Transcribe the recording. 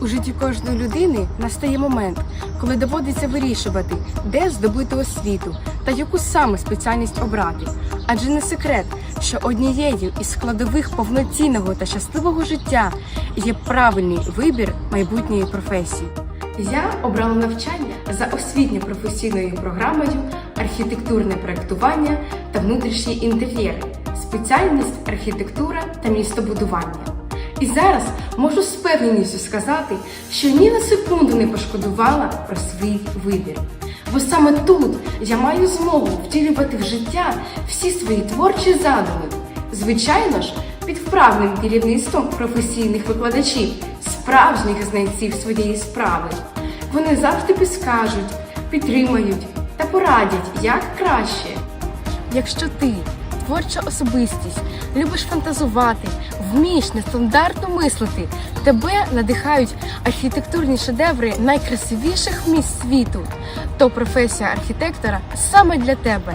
У житті кожної людини настає момент, коли доводиться вирішувати, де здобути освіту та яку саме спеціальність обрати. Адже не секрет, що однією із складових повноцінного та щасливого життя є правильний вибір майбутньої професії. Я обрала навчання за освітньо-професійною програмою архітектурне проектування та внутрішній інтер'єр, спеціальність архітектура та містобудування. І зараз можу з певненістю сказати, що ні на секунду не пошкодувала про свій вибір. Бо саме тут я маю змогу втілювати в життя всі свої творчі задуми. Звичайно ж, під вправним керівництвом професійних викладачів, справжніх знайців своєї справи. Вони завжди підскажуть, підтримають та порадять, як краще. Якщо ти творча особистість, любиш фантазувати, вмієш нестандартно мислити, тебе надихають архітектурні шедеври найкрасивіших міст світу, то професія архітектора саме для тебе.